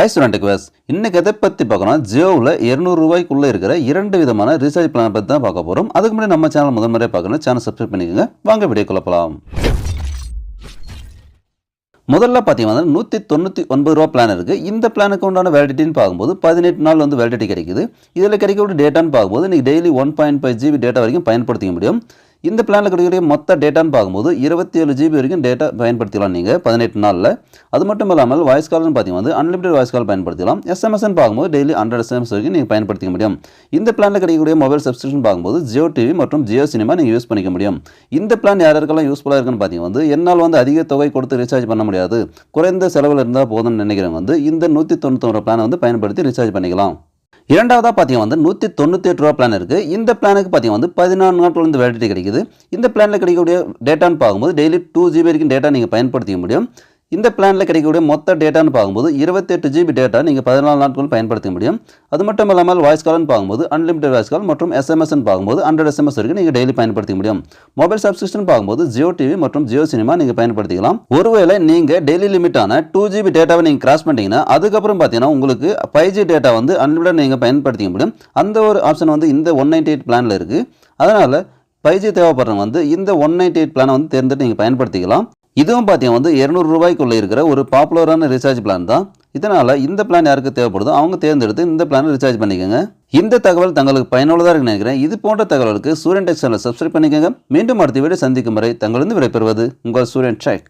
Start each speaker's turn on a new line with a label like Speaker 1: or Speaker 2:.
Speaker 1: High student class இன்றைக்கி எதை பற்றி பார்க்கணும்? ஜியோவில் இரநூறுவாய்க்குள்ளே இருக்கிற இரண்டு விதமான ரீசார்ஜ் பிளான் பற்றி தான் பார்க்க போகிறோம் அதுக்கு முன்னாடி நம்ம சேனல் முதல் முறையாக பார்க்கணும். சேனல் சப்ஸ்கிரைப் பண்ணிக்கோங்க. வாங்க வீடியோ குழப்பலாம் முதல்ல பார்த்தீங்கன்னா நூற்றி தொண்ணூற்றி ஒன்பது ரூபா பிளான் இருக்குது இந்த பிளானுக்கு உண்டான வேலிடிட்டின்னு பார்க்கும்போது பதினெட்டு நாள் வந்து வேலிடிட்டி கிடைக்குது. இதில் கிடைக்கக்கூடிய டேட்டான்னு பார்க்கும்போது நீங்கள் daily one point five GB data வரைக்கும் பயன்படுத்திக்க முடியும். இந்த பிளானில் கிடைக்கக்கூடிய மொத்த டேட்டான்னு பார்க்கும்போது இருபத்தி ஏழு ஜிபி வரைக்கும் டேட்டா பயன்படுத்திக்கலாம் நீங்கள் பதினெட்டு நாளில். அது மட்டும் இல்லாமல் வாய்ஸ் கால்னு பார்த்தீங்கன்னா வந்து வாய்ஸ் கால் பயன்படுத்தலாம் எஸ்எம்எஸ்ன்னு பார்க்கும்போது டெய்லி ஹண்ட்ரட் எஸ்எம்எஸ் வரைக்கும் நீங்கள் பயன்படுத்திக்க முடியும். இந்த பிளானில் கிடைக்கக்கூடிய மொபைல் சப்ஸ்கிரிப்ஷன் பார்க்கும்போது ஜியோ டிவி மற்றும் ஜியோ சினிமா நீங்கள் யூஸ் பண்ணிக்க முடியும். இந்த பிளான் யார் யாருக்கெல்லாம் யூஸ்ஃபுல்லாக இருக்குன்னு பார்த்தீங்கன்னா வந்து என்னால் வந்து அதிக தொகை கொடுத்து ரீசார்ஜ் பண்ண முடியாது. குறைந்த செலவில் இருந்தால் போதும்னு நினைக்கிறவங்க வந்து இந்த நூற்றி தொண்ணூத்தொரு பிளானை வந்து பயன்படுத்தி ரீசார்ஜ் பண்ணிக்கலாம். இரண்டாவதாக பார்த்தீங்கன்னா வந்து நூற்றி தொண்ணூற்றி எட்டு ரூபா பிளான் இருக்குது இந்த பிளானுக்கு பார்த்தீங்கன்னா வந்து பதினாலு நாட்கள் வந்து வேலிடிட்டி கிடைக்குது. இந்த பிளானில் கிடைக்கக்கூடிய டேட்டான்னு பார்க்கும்போது டெய்லி டூ ஜிபி வரைக்கும் டேட்டா நீங்கள் பயன்படுத்திக்க முடியும். இந்த பிளானில் கிடைக்கக்கூடிய மொத்த டேட்டான்னு பார்க்கும்போது இருபத்தெட்டு ஜிபி டேட்டா நீங்கள் பதினாலு நாட்கள் பயன்படுத்த முடியும். அது மட்டும் இல்லாமல் வாய்ஸ் கால்னு பார்க்கும்போது அன்லிமிட்டட் வாய்ஸ் கால் மற்றும் எஸ்எம்எஸ்ன்னு பார்க்கும்போது ஹண்ட்ரட் எஸ்எம்எஸ் வரைக்கும் நீங்கள் டெய்லி பயன்படுத்த முடியும். மொபைல் சப்ஸ்கிரிப்ஷன் பார்க்கும்போது ஜியோ டிவி மற்றும் ஜியோ சினிமா நீங்கள் பயன்படுத்திக்கலாம். ஒருவேளை நீங்கள் டெய்லி லிமிட்டான டூ ஜிபி டேட்டாவை நீங்கள் கிராஸ் பண்ணிட்டீங்கன்னா அதுக்கப்புறம் பார்த்தீங்கன்னா உங்களுக்கு ஃபைவ் ஜி டேட்டா வந்து அன்லிமிட்டட் நீங்கள் பயன்படுத்திக்க முடியும். அந்த ஒரு ஆப்ஷன் வந்து இந்த ஒன் நைன்டி எயிட் பிளானில் இருக்குது அதனால் ஃபைவ் ஜி தேவைப்படுறவங்க வந்து இந்த ஒன் நைன்டி எயிட் பிளானை வந்து தேர்ந்தெடுத்து நீங்கள் பயன்படுத்திக்கலாம். இதுவும் பார்த்தீங்கன்னா வந்து இரநூறு ரூபாய்க்குள்ளே இருக்கிற ஒரு பாப்புலரான ரீசார்ஜ் பிளான் தான். இதனால் இந்த பிளான் யாருக்கு தேவைப்படுதோ அவங்க தேர்ந்தெடுத்து இந்த பிளானை ரீசார்ஜ் பண்ணிக்கோங்க. இந்த தகவல் தங்களுக்கு பயனுள்ளதாக இருக்குன்னு நினைக்கிறேன். இது போன்ற தகவலுக்கு சூரியன் டெக் சேனலை சப்ஸ்கிரைப் பண்ணிக்கோங்க. மீண்டும் அடுத்த வீடியோ சந்திக்கும் வரை தங்களிருந்து விடைபெறுவது உங்கள் சூரியன் டெக்